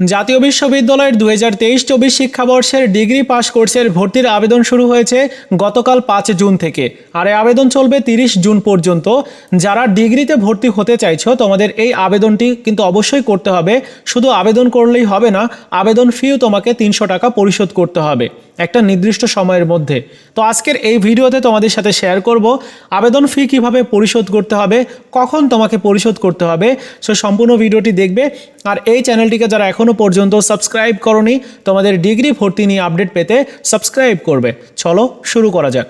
জাতীয় বিশ্ববিদ্যালয়ের দু হাজার তেইশ চব্বিশ শিক্ষাবর্ষের ডিগ্রি পাস কোর্সের ভর্তির আবেদন শুরু হয়েছে গতকাল পাঁচ জুন থেকে। আর এই আবেদন চলবে তিরিশ জুন পর্যন্ত। যারা ডিগ্রিতে ভর্তি হতে চাইছো, তোমাদের এই আবেদনটি কিন্তু অবশ্যই করতে হবে। শুধু আবেদন করলেই হবে না, আবেদন ফিও তোমাকে তিনশো টাকা পরিশোধ করতে হবে। একটা নির্দিষ্ট সময়ের মধ্যে। তো আজকের এই ভিডিওতে তোমাদের সাথে শেয়ার করব, আবেদন ফি কীভাবে পরিশোধ করতে হবে, কখন তোমাকে পরিশোধ করতে হবে সো সম্পূর্ণ ভিডিওটি দেখবে। আর এই চ্যানেলটিকে যারা এখনও পর্যন্ত সাবস্ক্রাইব করনি, তোমাদের ডিগ্রি ভর্তি নিয়ে আপডেট পেতে সাবস্ক্রাইব করবে। চলো শুরু করা যাক।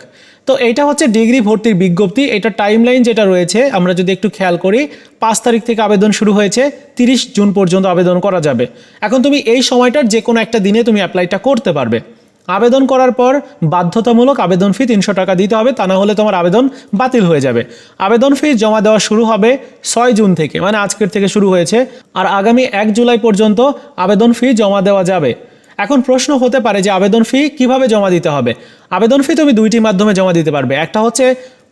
তো এটা হচ্ছে ডিগ্রি ভর্তির বিজ্ঞপ্তি, এটা টাইমলাইন যেটা রয়েছে, আমরা যদি একটু খেয়াল করি, পাঁচ তারিখ থেকে আবেদন শুরু হয়েছে, তিরিশ জুন পর্যন্ত আবেদন করা যাবে। এখন তুমি এই সময়টার যে কোনো একটা দিনে তুমি অ্যাপ্লাইটা করতে পারবে। আবেদন করার পর বাধ্যতামূলক আবেদন ফি তিনশো টাকা দিতে হবে, তা না হলে তোমার আবেদন বাতিল হয়ে যাবে। আবেদন ফি জমা দেওয়া শুরু হবে ছয় জুন থেকে মানে আজকের থেকে শুরু হয়েছে, আর আগামী এক জুলাই পর্যন্ত আবেদন ফি জমা দেওয়া যাবে। এখন প্রশ্ন হতে পারে যে আবেদন ফি কীভাবে জমা দিতে হবে? আবেদন ফি তুমি দুইটি মাধ্যমে জমা দিতে পারবে, একটা হচ্ছে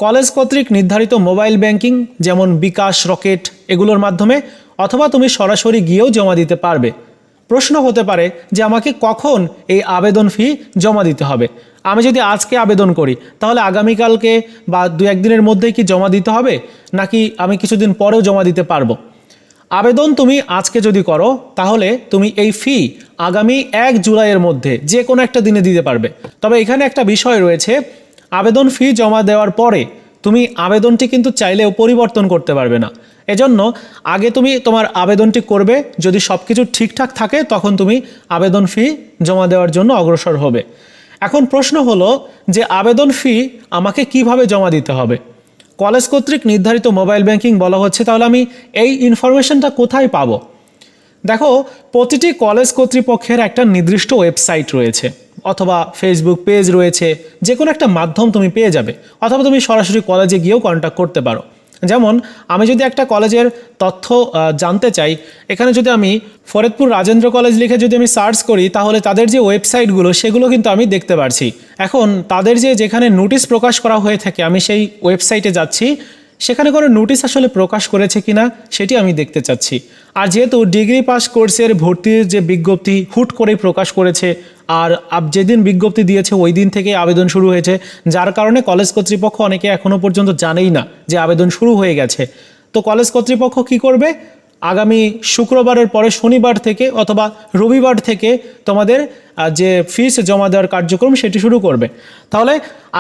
কলেজ কর্তৃক নির্ধারিত মোবাইল ব্যাংকিং, যেমন বিকাশ, রকেট, এগুলোর মাধ্যমে, অথবা তুমি সরাসরি গিয়েও জমা দিতে পারবে। প্রশ্ন হতে পারে যে আমাকে কখন এই আবেদন ফি জমা দিতে হবে। আমি যদি আজকে আবেদন করি, তাহলে আগামীকালকে বা দু, একদিনের মধ্যেই কি জমা দিতে হবে? নাকি আমি কিছুদিন পরেও জমা দিতে পারব? আবেদন তুমি আজকে যদি করো, তাহলে তুমি এই ফি আগামী এক জুলাইয়ের মধ্যে যে কোনো একটা দিনে দিতে পারবে। তবে এখানে একটা বিষয় রয়েছে, আবেদন ফি জমা দেওয়ার পরে তুমি আবেদনটি কিন্তু চাইলেও পরিবর্তন করতে পারবে না। এজন্য আগে তুমি তোমার আবেদনটি করবে, যদি সব কিছু ঠিকঠাক থাকে, তখন তুমি আবেদন ফি জমা দেওয়ার জন্য অগ্রসর হবে। এখন প্রশ্ন হলো যে আবেদন ফি আমাকে কীভাবে জমা দিতে হবে? কলেজ কর্তৃক নির্ধারিত মোবাইল ব্যাংকিং বলা হচ্ছে, তাহলে আমি এই ইনফরমেশনটা কোথায় পাবো? দেখো, প্রতিটি কলেজ কর্তৃপক্ষের একটা নির্দিষ্ট ওয়েবসাইট রয়েছে, অথবা ফেসবুক পেজ রয়েছে যে কোনো একটা মাধ্যম তুমি পেয়ে যাবে, অথবা তুমি সরাসরি কলেজে গিয়েও কন্ট্যাক্ট করতে পারো। যেমন, আমি যদি একটা কলেজের তথ্য জানতে চাই, এখানে যদি আমি ফরিদপুর রাজেন্দ্র কলেজ লিখে যদি আমি সার্চ করি, তাহলে তাদের যে ওয়েবসাইটগুলো, সেগুলো কিন্তু আমি দেখতে পারছি। এখন তাদের যে যেখানে নোটিশ প্রকাশ করা হয়ে থাকে, আমি সেই ওয়েবসাইটে যাচ্ছি সেখানে কোনো নোটিশ আসলে প্রকাশ করেছে কিনা সেটি আমি দেখতে চাচ্ছি। আর যেহেতু ডিগ্রি পাস কোর্সের ভর্তির যে বিজ্ঞপ্তি হুট করেই প্রকাশ করেছে, আর আপ যেদিন বিজ্ঞপ্তি দিয়েছে ওই দিন থেকে আবেদন শুরু হয়েছে, যার কারণে কলেজ কর্তৃপক্ষ অনেকে এখনও পর্যন্ত জানেই না যে আবেদন শুরু হয়ে গেছে। তো কলেজ কর্তৃপক্ষ কি করবে? আগামী শুক্রবারের পরে শনিবার থেকে অথবা রবিবার থেকে তোমাদের যে ফিস জমা দেওয়ার কার্যক্রম সেটি শুরু করবে। তাহলে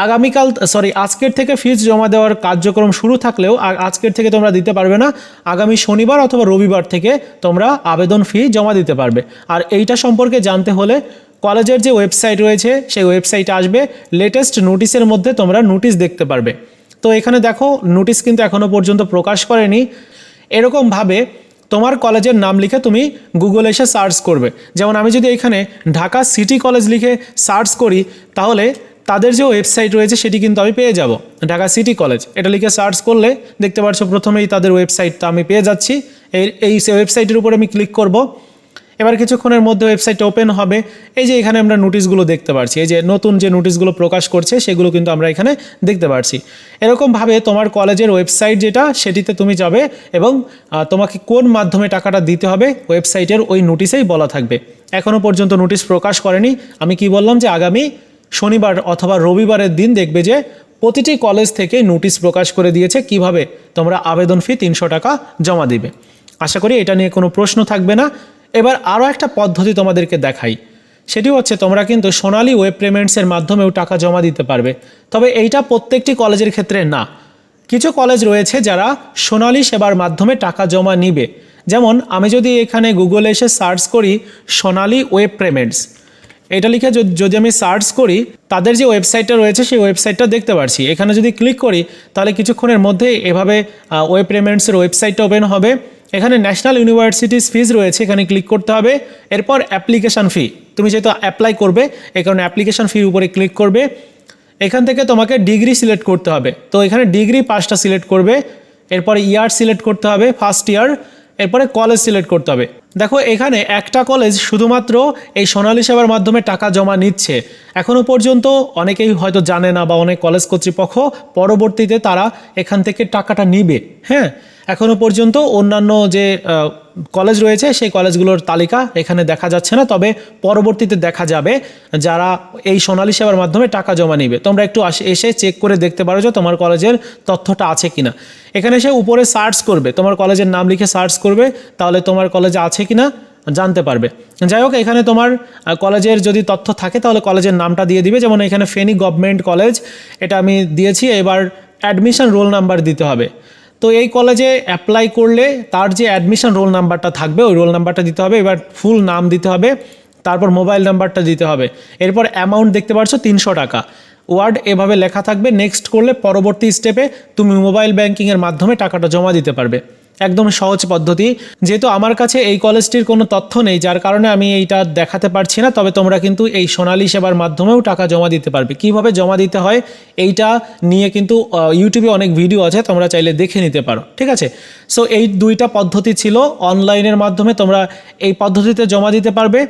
আগামীকাল সরি আজকের থেকে ফিস জমা দেওয়ার কার্যক্রম শুরু থাকলেও আজকের থেকে তোমরা দিতে পারবে না। আগামী শনিবার অথবা রবিবার থেকে তোমরা আবেদন ফি জমা দিতে পারবে। আর এইটা সম্পর্কে জানতে হলে কলেজের যে ওয়েবসাইট রয়েছে, সেই ওয়েবসাইটে আসবে। লেটেস্ট নোটিশের মধ্যে তোমরা নোটিশ দেখতে পারবে। তো এখানে দেখো নোটিশ কিন্তু এখনও পর্যন্ত প্রকাশ করেনি। এরকমভাবে তোমার কলেজের নাম লিখে তুমি গুগলে এসে সার্চ করবে। যেমন আমি যদি এখানে ঢাকা সিটি কলেজ লিখে সার্চ করি, তাহলে তাদের যে ওয়েবসাইট রয়েছে সেটি কিন্তু আমি পেয়ে যাব। ঢাকা সিটি কলেজ এটা লিখে সার্চ করলে দেখতে পাচ্ছ প্রথমেই তাদের ওয়েবসাইটটা আমি পেয়ে যাচ্ছি। এই এই ওয়েবসাইটের উপর আমি ক্লিক করব। এবার কিছুক্ষণের মধ্যে ওয়েবসাইটটা ওপেন হবে। এই যে এখানে আমরা নোটিশগুলো দেখতে পাচ্ছি এই যে নতুন যে নোটিশগুলো প্রকাশ করছে, সেগুলো কিন্তু আমরা এখানে দেখতে পাচ্ছি এরকমভাবে তোমার কলেজের ওয়েবসাইট যেটা, সেটিতে তুমি যাবে এবং তোমাকে কোন মাধ্যমে টাকাটা দিতে হবে ওয়েবসাইটের ওই নোটিশেই বলা থাকবে। এখনও পর্যন্ত নোটিশ প্রকাশ করেনি। আমি কি বললাম যে আগামী শনিবার অথবা রবিবারের দিন দেখবে যে প্রতিটি কলেজ থেকে নোটিশ প্রকাশ করে দিয়েছে কীভাবে তোমরা আবেদন ফি তিনশো টাকা জমা দিবে। আশা করি এটা নিয়ে কোনো প্রশ্ন থাকবে না। এবার আরও একটা পদ্ধতি তোমাদেরকে দেখাই। সেটি হচ্ছে তোমরা কিন্তু সোনালি ওয়েব পেমেন্টসের মাধ্যমেও টাকা জমা দিতে পারবে। তবে এইটা প্রত্যেকটি কলেজের ক্ষেত্রে না। কিছু কলেজ রয়েছে যারা সোনালি সেবার মাধ্যমে টাকা জমা নিবে। যেমন আমি যদি এখানে গুগলে এসে সার্চ করি সোনালি ওয়েব পেমেন্টস এটা লিখে যদি- আমি সার্চ করি, তাদের যে ওয়েবসাইটটা রয়েছে সেই ওয়েবসাইটটা দেখতে পারছি। এখানে যদি ক্লিক করি, তাহলে কিছুক্ষণের মধ্যে এভাবে ওয়েব পেমেন্টসের ওয়েবসাইটটা ওপেন হবে। এখানে ন্যাশনাল ইউনিভার্সিটিস ফিজ রয়েছে, এখানে ক্লিক করতে হবে। এরপর অ্যাপ্লিকেশান ফি তুমি যেহেতু অ্যাপ্লাই করবে এই কারণে অ্যাপ্লিকেশান ফির উপরে ক্লিক করবে। এখান থেকে তোমাকে ডিগ্রি সিলেক্ট করতে হবে। তো এখানে ডিগ্রি পাঁচটা সিলেক্ট করবে, এরপরে ইয়ার সিলেক্ট করতে হবে ফার্স্ট ইয়ার এরপরে কলেজ সিলেক্ট করতে হবে। দেখো, এখানে একটা কলেজ শুধুমাত্র এই সোনালী সেবার মাধ্যমে টাকা জমা নিচ্ছে। এখনও পর্যন্ত অনেকেই হয়তো জানে না বা অনেক কলেজ কর্তৃপক্ষ পরবর্তীতে তারা এখান থেকে টাকাটা নিবে। হ্যাঁ? এখনও পর্যন্ত অন্যান্য যে কলেজ রয়েছে, সেই কলেজগুলোর তালিকা এখানে দেখা যাচ্ছে না। তবে পরবর্তীতে দেখা যাবে যারা এই সোনালী সেবার মাধ্যমে টাকা জমা নিবে। তোমরা একটু এসে চেক করে দেখতে পারো যে তোমার কলেজের তথ্যটা আছে কিনা। এখানে এসে উপরে সার্চ করবে, তোমার কলেজের নাম লিখে সার্চ করবে, তাহলে তোমার কলেজে আছে কিনা জানতে পারবে। যাই হোক, এখানে তোমার কলেজের যদি তথ্য থাকে, তাহলে কলেজের নামটা দিয়ে দিবে। যেমন এখানে ফেনী গভর্নমেন্ট কলেজ এটা আমি দিয়েছি। এবার অ্যাডমিশন রোল নাম্বার দিতে হবে। তো এই কলেজে অ্যাপ্লাই করলে তার যে অ্যাডমিশন রোল নাম্বারটা থাকবে, ওই রোল নাম্বারটা দিতে হবে। এবার ফুল নাম দিতে হবে, তারপর মোবাইল নাম্বারটা দিতে হবে। এরপর অ্যামাউন্ট দেখতে পারছ তিনশো টাকা। ওয়ার্ড এভাবে লেখা থাকবে। নেক্সট করলে পরবর্তী স্টেপে তুমি মোবাইল ব্যাংকিংয়ের মাধ্যমে টাকাটা জমা দিতে পারবে। একদম সহজ পদ্ধতি। যেহেতু আমার কাছে এই কলেজটির কোনো তথ্য নেই, যার কারণে আমি এইটা দেখাতে পারছি না, তবে তোমরা কিন্তু এই সোনালী সেবার মাধ্যমেও টাকা জমা দিতে পারবে। কীভাবে জমা দিতে হয় এইটা নিয়ে কিন্তু ইউটিউবে অনেক ভিডিও আছে, তোমরা চাইলে দেখে নিতে পারো, ঠিক আছে? সো এই দুইটা পদ্ধতি ছিল, অনলাইনের মাধ্যমে তোমরা এই পদ্ধতিতে জমা দিতে পারবে।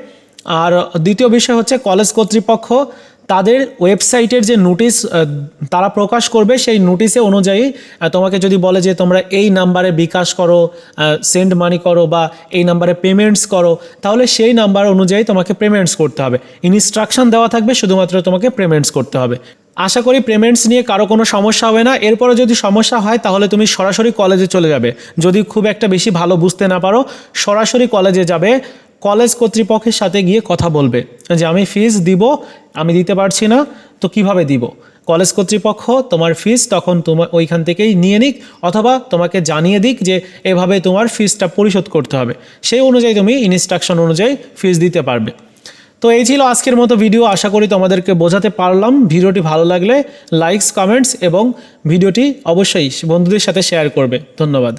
আর দ্বিতীয় বিষয় হচ্ছে, কলেজ কর্তৃপক্ষ তাদের ওয়েবসাইটের যে নোটিশ তারা প্রকাশ করবে সেই নোটিশে অনুযায়ী তোমাকে যদি বলে যে তোমরা এই নাম্বারে বিকাশ করো সেন্ড মানি করো বা এই নাম্বারে পেমেন্টস করো, তাহলে সেই নাম্বার অনুযায়ী তোমাকে পেমেন্টস করতে হবে। ইনস্ট্রাকশন দেওয়া থাকবে, শুধুমাত্র তোমাকে পেমেন্টস করতে হবে। আশা করি পেমেন্টস নিয়ে কারও কোনো সমস্যা হবে না। এরপরে যদি সমস্যা হয়, তাহলে তুমি সরাসরি কলেজে চলে যাবে। যদি খুব একটা বেশি ভালো বুঝতে না পারো, সরাসরি কলেজে যাবে। কলেজ কর্তৃপক্ষের সাথে গিয়ে কথা বলবে যে আমি ফিস দিব, আমি দিতে পারছি না, তো কীভাবে দিব? কলেজ কর্তৃপক্ষ তোমার ফিস তখন তোমার ওইখান থেকেই নিয়ে নিক, অথবা তোমাকে জানিয়ে দিক যে এভাবে তোমার ফিসটা পরিশোধ করতে হবে। সেই অনুযায়ী তুমি ইনস্ট্রাকশন অনুযায়ী ফিস দিতে পারবে। তো এই ছিল আজকের মতো ভিডিও আশা করি তোমাদেরকে বোঝাতে পারলাম। ভিডিওটি ভালো লাগলে লাইকস কমেন্টস এবং ভিডিওটি অবশ্যই বন্ধুদের সাথে শেয়ার করবে। ধন্যবাদ।